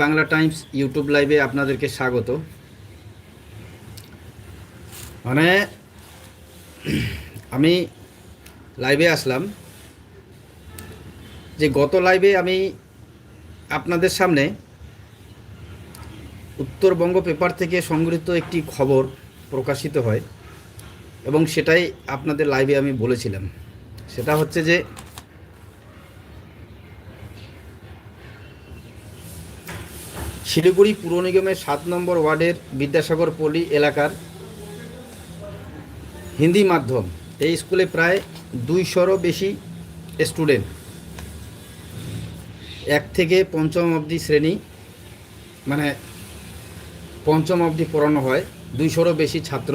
Bangla Times YouTube লাইভে আপনাদেরকে স্বাগত। মানে আমি লাইভে আসলাম যে গত লাইভে আমি আপনাদের সামনে উত্তরবঙ্গ পেপার থেকে সংগৃহীত একটি খবর প্রকাশিত হয় এবং সেটাই আপনাদের লাইভে আমি বলেছিলাম। সেটা হচ্ছে যে শিলিগুড়ি পুর নিগমের সাত নম্বর ওয়ার্ডের বিদ্যাসাগর পল্লী এলাকার হিন্দি মাধ্যম। এই স্কুলে প্রায় দুইশোরও বেশি স্টুডেন্ট। এক থেকে পঞ্চম অবধি শ্রেণি মানে পঞ্চম অবধি পড়ানো হয়, দুইশোরও বেশি ছাত্র।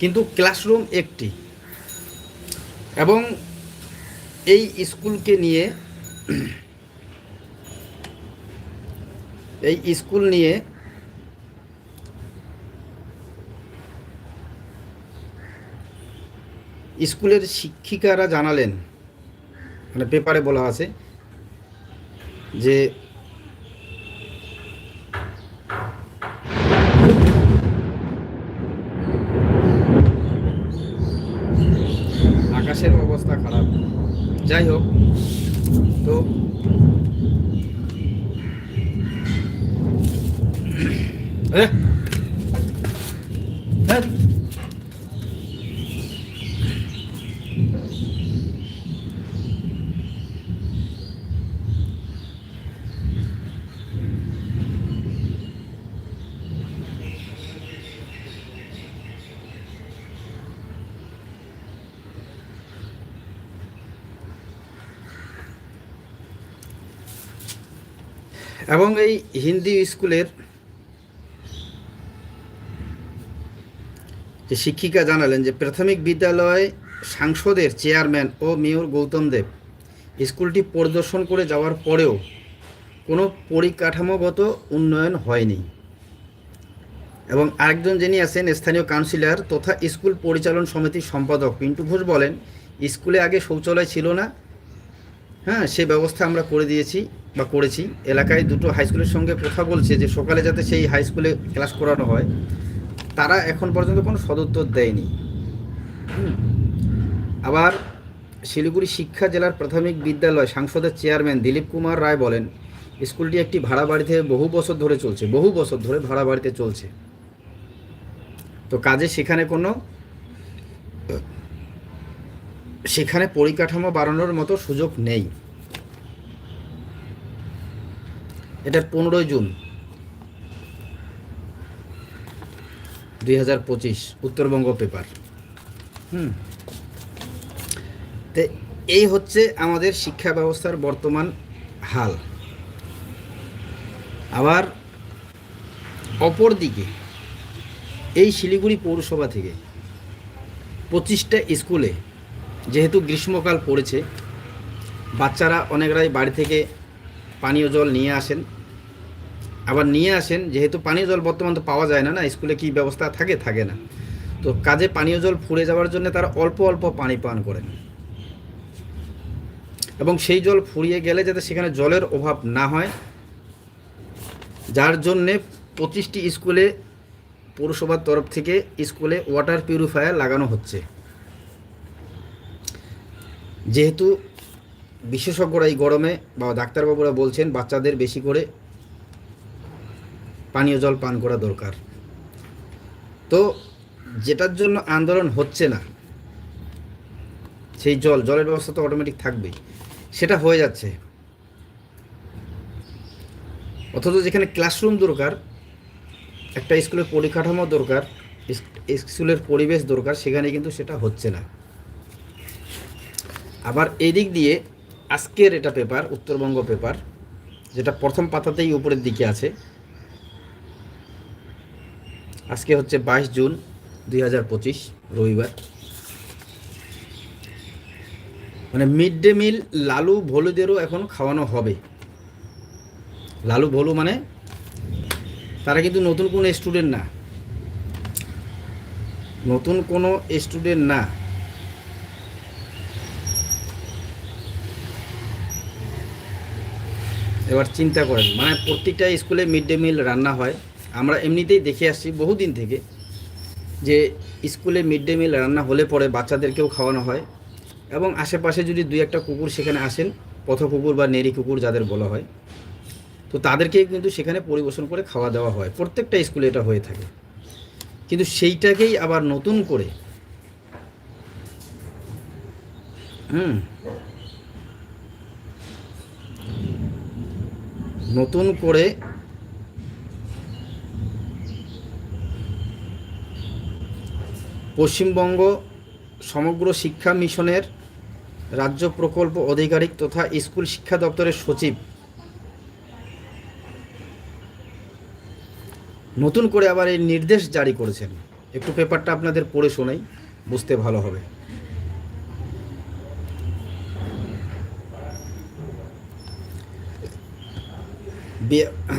কিন্তু ক্লাসরুম একটি। এবং এই স্কুলকে নিয়ে এই স্কুল নিয়ে স্কুলের শিক্ষিকারা জানালেন মানে পেপারে বলা আছে, যে আকাশের অবস্থা খারাপ। যাই হোক, তো এ, ধ্যাৎ। এবং এই হিন্দি স্কুলের যে শিক্ষিকা জানালেন যে প্রাথমিক বিদ্যালয় সাংসদের চেয়ারম্যান ও মেয়র গৌতম দেব স্কুলটি পরিদর্শন করে যাওয়ার পরেও কোনো পরিকাঠামোগত উন্নয়ন হয়নি। এবং আরেকজন যিনি আছেন, স্থানীয় কাউন্সিলর তথা স্কুল পরিচালন সমিতির সম্পাদক পিন্টু ঘোষ বলেন, স্কুলে আগে শৌচালয় ছিল না। হ্যাঁ সে ব্যবস্থা আমরা করে দিয়েছি বা করেছি। এলাকায় দুটো হাই স্কুলের সঙ্গে কথা বলছে যে সকালে যাতে সেই হাই স্কুলে ক্লাস করানো হয়। তারা এখন পর্যন্ত কোনো সদুত্তর দেয়নি। আবার শিলিগুড়ি শিক্ষা জেলার প্রাথমিক বিদ্যালয় সাংসদের চেয়ারম্যান দিলীপ কুমার রায় বলেন, স্কুলটি একটি ভাড়া বাড়িতে বহু বছর ধরে চলছে, বহু বছর ধরে ভাড়া বাড়িতে চলছে। তো কাজে সেখানে কোনো, সেখানে পরিকাঠামো বাড়ানোর মতো সুযোগ নেই। এটা পনেরোই জুন। দুই হাজার পঁচিশ উত্তরবঙ্গ পেপার। হুম। তো এই হচ্ছে আমাদের শিক্ষা ব্যবস্থার বর্তমান হাল। আবার অপর দিকে এই শিলিগুড়ি পৌরসভা থেকে পঁচিশটা স্কুলে যেহেতু গ্রীষ্মকাল পড়েছে, বাচ্চারা অনেকরাই বাড়ি থেকে পানীয় জল নিয়ে আসেন। আবার নিয়ে আসেন, যেহেতু পানীয় জল বর্তমান তো পাওয়া যায় না না? স্কুলে কি ব্যবস্থা থাকে? থাকে না। তো কাজে পানীয় জল ফুরে যাওয়ার জন্য তারা অল্প অল্প পানি পান করেন। এবং সেই জল ফুরিয়ে গেলে যাতে সেখানে জলের অভাব না হয়, যার জন্যে পঁচিশটি স্কুলে, পৌরসভার তরফ থেকে স্কুলে ওয়াটার পিউরিফায়ার লাগানো হচ্ছে। যেহেতু বিশেষজ্ঞরা এই গরমে বা ডাক্তারবাবুরা বলছেন বাচ্চাদের বেশি করে পানীয় জল পান করা দরকার। তো যেটার জন্য আন্দোলন হচ্ছে না, সেই জল, জলের ব্যবস্থা তো অটোমেটিক থাকবেই, সেটা হয়ে যাচ্ছে। অথচ যেখানে ক্লাসরুম দরকার, একটা স্কুলের পরিকাঠামো দরকার স্কুলের পরিবেশ দরকার, সেখানে কিন্তু সেটা হচ্ছে না। আবার এদিক দিয়ে আজকের এটা পেপার উত্তরবঙ্গ পেপার যেটা প্রথম পাতাতেই উপরের দিকে আছে আজকে হচ্ছে বাইশ জুন দুই হাজার পঁচিশ, রবিবার। মানে মিড ডে মিল লালু ভলুদেরও এখন খাওয়ানো হবে। লালু ভলু মানে তারা কিন্তু নতুন কোনো স্টুডেন্ট না। নতুন কোনো স্টুডেন্ট না। এবার চিন্তা করেন মানে প্রত্যেকটা স্কুলে মিড ডে মিল রান্না হয়। আমরা এমনিতেই দেখে আসছি বহুদিন থেকে যে স্কুলে মিড ডে মিল রান্না হলে পরে বাচ্চাদেরকেও খাওয়ানো হয় এবং আশেপাশে যদি দুই একটা কুকুর সেখানে আসেন, পথ কুকুর বা নেরি কুকুর যাদের বলা হয়, তো তাদেরকে কিন্তু সেখানে পরিবেশন করে খাওয়া দাওয়া হয়। প্রত্যেকটা স্কুলে এটা হয়ে থাকে। কিন্তু সেইটাকেই আবার নতুন করে হুম, নতুন করে পশ্চিমবঙ্গ সমগ্র শিক্ষা মিশনের রাজ্য প্রকল্প আধিকারিক তথা স্কুল শিক্ষা দপ্তরের সচিব। নতুন করে আবার এই নির্দেশ জারি করেছেন। একটু পেপারটা আপনাদের পড়ে শোনাই, বুঝতে ভালো হবে। বে-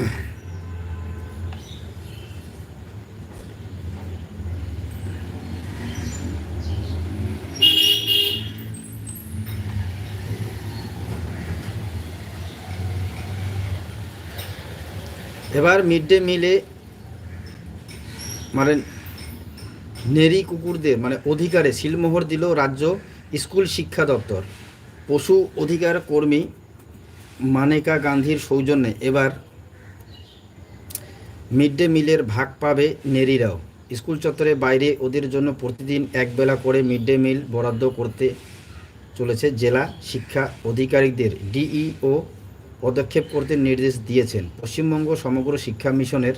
এবার মিড ডে মিলে মানে নেরি কুকুরদের মানে অধিকারে সিলমোহর দিল রাজ্য স্কুল শিক্ষা দপ্তর। পশু অধিকার কর্মী মানেকা গান্ধীর সৌজন্যে এবার মিড ডে মিলের ভাগ পাবে নেরিরাও স্কুল চত্বরে বাইরে ওদের জন্য প্রতিদিন একবেলা করে মিড ডে মিল বরাদ্দ করতে চলেছে জেলা শিক্ষা আধিকারিকদের ডিইও পদক্ষেপ করতে নির্দেশ দিয়েছেন। পশ্চিমবঙ্গ সমগ্র শিক্ষা মিশনের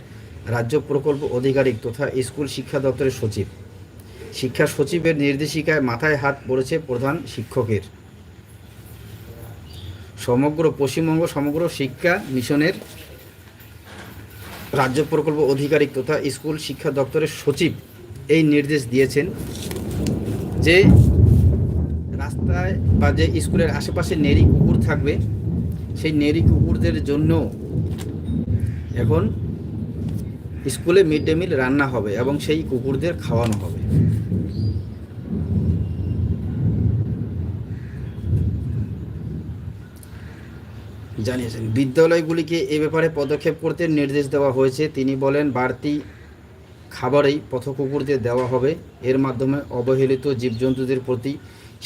রাজ্য প্রকল্প আধিকারিক তথা স্কুল শিক্ষা দপ্তরের সচিব। শিক্ষা সচিবের নির্দেশিকায় মাথায় হাত পড়েছে প্রধান শিক্ষকের। সমগ্র পশ্চিমবঙ্গ, সমগ্র শিক্ষা মিশনের রাজ্য প্রকল্প অধিকারিক তথা স্কুল শিক্ষা দপ্তরের সচিব এই নির্দেশ দিয়েছেন যে রাস্তায় বা যে স্কুলের আশেপাশে নেরি কুকুর থাকবে সেই নেরি কুকুরদের জন্য এখন স্কুলে মিড ডে মিল রান্না হবে এবং সেই কুকুরদের খাওয়ানো হবে। জানিয়েছেন, বিদ্যালয়গুলিকে এ ব্যাপারে পদক্ষেপ করতে নির্দেশ দেওয়া হয়েছে। তিনি বলেন, বাড়তি খাবারেই পথকুকুরদের দেওয়া হবে। এর মাধ্যমে অবহেলিত জীবজন্তুদের প্রতি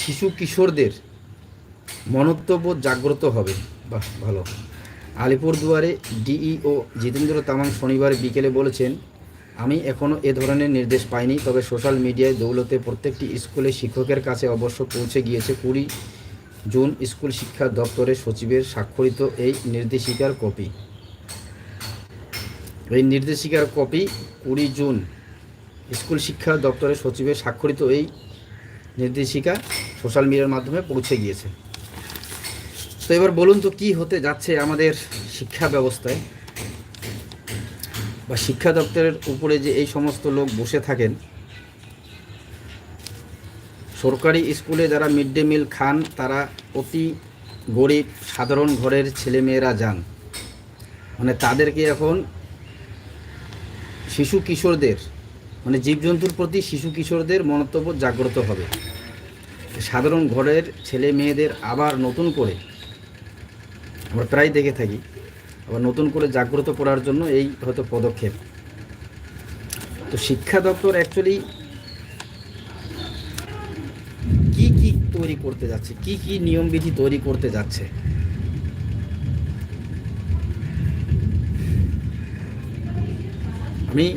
শিশু কিশোরদের মনত্ববোধ জাগ্রত হবে। বাহ, ভালো। আলিপুরদুয়ারে ডিইও জিতেন্দ্র তামাং শনিবার বিকেলে বলেছেন, আমি এখনও এ ধরনের নির্দেশ পাইনি, তবে সোশ্যাল মিডিয়ায় দৌলতে প্রত্যেকটি স্কুলে শিক্ষকের কাছে অবশ্য পৌঁছে গিয়েছে কুড়ি জুন স্কুল শিক্ষা দপ্তরের সচিবের স্বাক্ষরিত এই নির্দেশিকার কপি। এই নির্দেশিকার কপি কুড়ি জুন স্কুল শিক্ষা দপ্তরের সচিবের স্বাক্ষরিত এই নির্দেশিকা সোশ্যাল মিডিয়ার মাধ্যমে পৌঁছে গিয়েছে। তো এবার বলুন তো কি হতে যাচ্ছে আমাদের শিক্ষা ব্যবস্থায়? বা শিক্ষা দপ্তরের উপরে যে এই সমস্ত লোক বসে থাকেন, সরকারি স্কুলে যারা মিড ডে মিল খান, তারা অতি গরিব, সাধারণ ঘরের ছেলেমেয়েরা যান। মানে তাদেরকে এখন শিশু কিশোরদের মানে জীবজন্তুর প্রতি শিশু কিশোরদের মনস্তব্য জাগ্রত হবে। সাধারণ ঘরের ছেলে মেয়েদের আবার নতুন করে আমরা প্রায় দেখে থাকি। আবার নতুন করে জাগ্রত করার জন্য এই হয়তো পদক্ষেপ। তো শিক্ষা দপ্তর অ্যাকচুয়ালি কি কি তৈরি করতে যাচ্ছে? কি কি নিয়মবিধি তৈরি করতে যাচ্ছে? আমি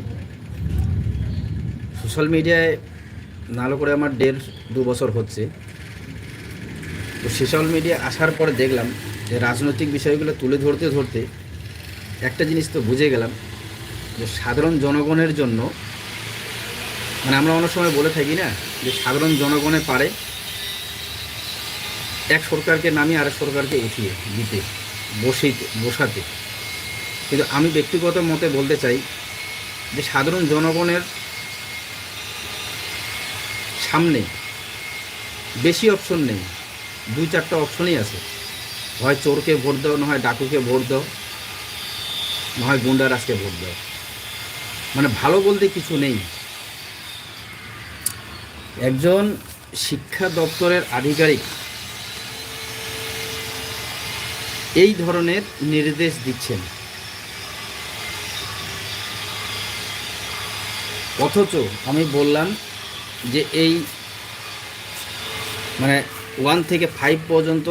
সোশ্যাল মিডিয়ায় নালো করে আমার দেড় দু বছর হচ্ছে। তো সোশ্যাল মিডিয়া আসার পরে দেখলাম যে রাজনৈতিক বিষয়গুলো তুলে ধরতে ধরতে একটা জিনিস তো বুঝে গেলাম, যে সাধারণ জনগণের জন্য মানে আমরা অনেক সময় বলে থাকি না, যে সাধারণ জনগণে পারে এক সরকারকে নামিয়ে আরেক সরকারকে উঠিয়ে দিতে, বসিতে, বসাতে। কিন্তু আমি ব্যক্তিগত মতে বলতে চাই যে সাধারণ জনগণের সামনে বেশি অপশন নেই দুই চারটা অপশনই আছে। হয় চোরকে ভোট দাও, না হয় ডাকুকে ভোট দাও, না হয় গুন্ডারাজকে ভোট দাও। মানে ভালো বলতে কিছু নেই। একজন শিক্ষা দপ্তরের আধিকারিক এই ধরনের নির্দেশ দিচ্ছেন। অথচ আমি বললাম যে এই মানে ওয়ান থেকে ফাইভ পর্যন্ত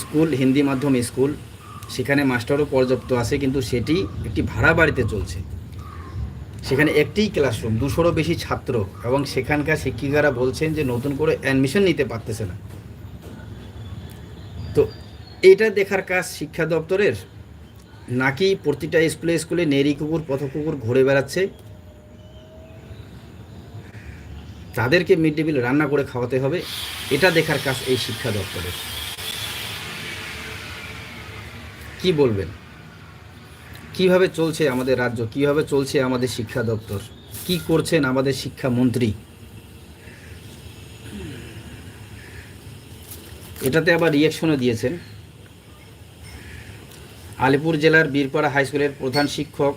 স্কুল, হিন্দি মাধ্যম স্কুল, সেখানে মাস্টারও পর্যাপ্ত আছে, কিন্তু সেটি একটি ভাড়া বাড়িতে চলছে। সেখানে একটিই ক্লাসরুম দুশোরও বেশি ছাত্র, এবং সেখানকার শিক্ষিকারা বলছেন যে নতুন করে অ্যাডমিশন নিতে পারতেছে না। তো এটা দেখার কাজ শিক্ষা দপ্তরের। নাকি প্রতিটা স্কুলে স্কুলে নেরি কুকুর, পথ কুকুর ঘুরে বেড়াচ্ছে? তাদেরকে মিড ডে মিল রান্না করে খাওয়াতে হবে। এটা দেখার কাজ এই শিক্ষা দপ্তরের। কি বলবেন? কীভাবে চলছে আমাদের রাজ্য? কীভাবে চলছে আমাদের শিক্ষা দপ্তর? কি করছেন আমাদের শিক্ষামন্ত্রী? এটাতে আবার রিয়াকশনও দিয়েছেন। আলিপুর জেলার বীরপাড়া হাই স্কুলের প্রধান শিক্ষক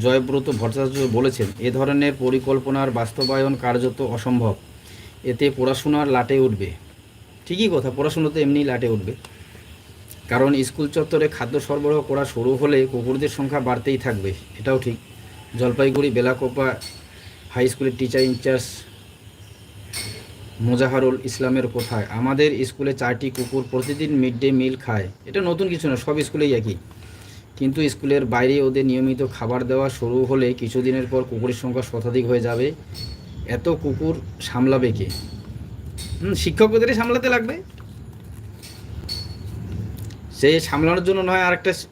জয়ব্রত ভট্টাচার্য বলেছেন, এ ধরনের পরিকল্পনার বাস্তবায়ন কার্যত অসম্ভব। এতে পড়াশোনার লাটে উঠবে। ঠিকই কথা, পড়াশুনো তো এমনি লাটে উঠবে। কারণ স্কুল চত্বরে খাদ্য সরবরাহ করা শুরু হলে কুকুরদের সংখ্যা বাড়তেই থাকবে, এটাও ঠিক। জলপাইগুড়ি, বেলাকোপা হাই স্কুলের টিচার ইনচার্জ মোজাহারুল ইসলামের কোথায়, আমাদের স্কুলে চারটি কুকুর প্রতিদিন মিড ডে মিল খায়। এটা নতুন কিছু না, সব স্কুলেই একই। কিন্তু স্কুলের বাইরে ওদের নিয়মিত খাবার দেওয়া শুরু হলে কিছুদিনের পর কুকুরের সংখ্যা শতাধিক হয়ে যাবে। এত কুকুর সামলাবে কে? শিক্ষকদেরই সামলাতে লাগবে। সে সামলানোর জন্য নয়, আরেকটা স-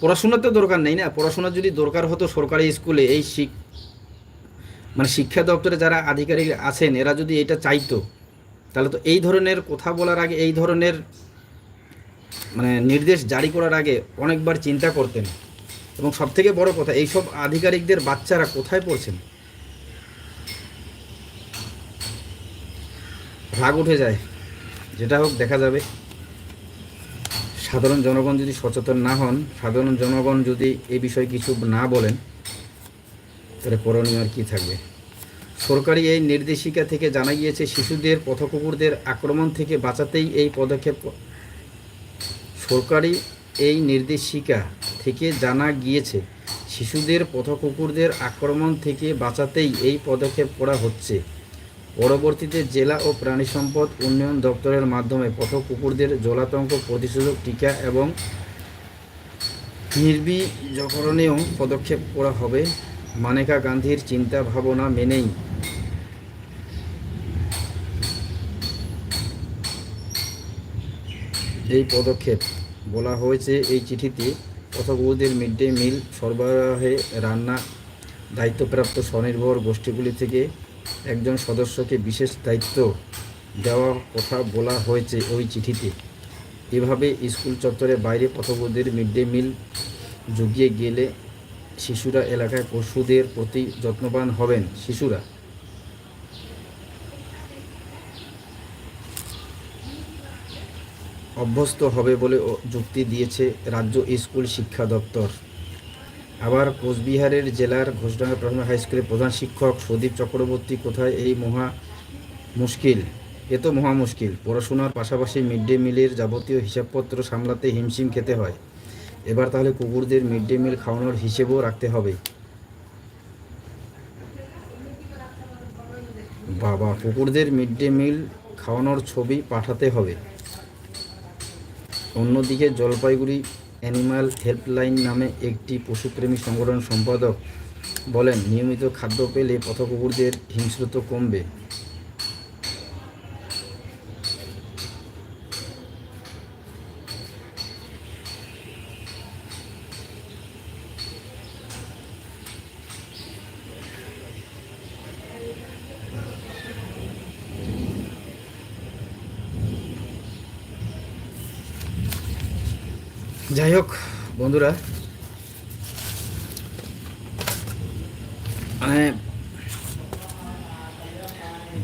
পড়াশোনার তো দরকার নেই না? পড়াশোনার যদি দরকার হতো সরকারি স্কুলে, এই শিক মানে শিক্ষা দপ্তরে যারা আধিকারিক আছেন, এরা যদি এটা চাইতো, তাহলে তো এই ধরনের কথা বলার আগে, এই ধরনের মানে নির্দেশ জারি করার আগে অনেকবার চিন্তা করতেন। এবং সবথেকে বড় কথা, এইসব আধিকারিকদের বাচ্চারা কোথায় পড়ছেন? রাগ উঠে যায়। যেটা হোক, দেখা যাবে। সাধারণ জনগণ যদি সচেতন না হন, সাধারণ জনগণ যদি এই বিষয়ে কিছু না বলেন, তাহলে করণীয় আর কী থাকবে? সরকারি এই নির্দেশিকা থেকে জানা গিয়েছে, শিশুদের, পথকুকুরদের আক্রমণ থেকে বাঁচাতেই এই পদক্ষেপ সরকারি এই নির্দেশিকা থেকে জানা গিয়েছে, শিশুদের, পথকুকুরদের আক্রমণ থেকে বাঁচাতেই এই পদক্ষেপ করা হচ্ছে। পরবর্তীতে জেলা ও প্রাণী সম্পদ উন্নয়ন দপ্তরের মাধ্যমে পথকুকুরদের জলাতঙ্ক প্রতিষেধক টিকা এবং নির্বীজকরণেও পদক্ষেপ করা হবে। মানেকা গান্ধীর চিন্তা ভাবনা মেনেই। এই পদক্ষেপ বলা হয়েছে এই চিঠিতে। পথকুকুরদের মিড ডে মিল, সরবরাহে রান্না, দায়িত্বপ্রাপ্ত স্বনির্ভর গোষ্ঠীগুলি থেকে একজন সদস্যকে বিশেষ দায়িত্ব দেওয়ার কথা বলা হয়েছে ওই চিঠিতে। এভাবে স্কুল চত্বরে বাইরে পথকুকুরদের মিড ডে মিল জুগিয়ে গেলে শিশুরা এলাকায় পশুদের প্রতি যত্নবান হবেন শিশুরা। অভ্যস্ত হবে বলে যুক্তি দিয়েছে রাজ্য স্কুল শিক্ষা দপ্তর। আবার কোচবিহারের জেলার ঘোষডাঙ্গা প্রাথমিক হাই স্কুলের প্রধান শিক্ষক সুদীপ চক্রবর্তী কোথায়? এই মহা মুশকিল। এ তো মহা মুশকিল। পড়াশোনার পাশাপাশি মিড ডে মিলের যাবতীয় হিসাবপত্র সামলাতে হিমশিম খেতে হয়। এবার তাহলে কুকুরদের মিড ডে মিল খাওয়ানোর হিসেবও রাখতে হবে। বাবা, কুকুরদের মিড ডে মিল খাওয়ানোর ছবি পাঠাতে হবে। অন্যদিকে জলপাইগুড়ি অ্যানিম্যাল হেল্পলাইন নামে একটি পশুপ্রেমী সংগঠন সম্পাদক বলেন নিয়মিত খাদ্য পেলে পথকুকুরদের হিংস্রত কমবে। যাই হোক, বন্ধুরা। মানে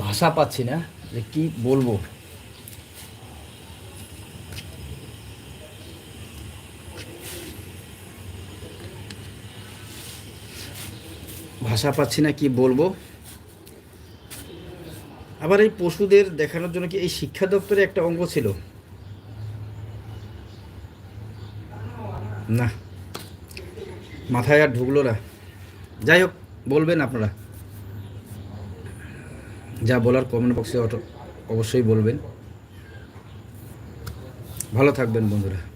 ভাষা পাচ্ছি না যে কি বলব। ভাষা পাচ্ছি না কি বলব। আবার এই পশুদের দেখানোর জন্য কি এই শিক্ষা দপ্তরে একটা অঙ্গ ছিল? না। মাথায় আর ঢুকলো না। যাই হোক, বলবেন আপনারা। যা বলার কমেন্ট বক্সে অবশ্যই বলবেন। ভালো থাকবেন বন্ধুরা।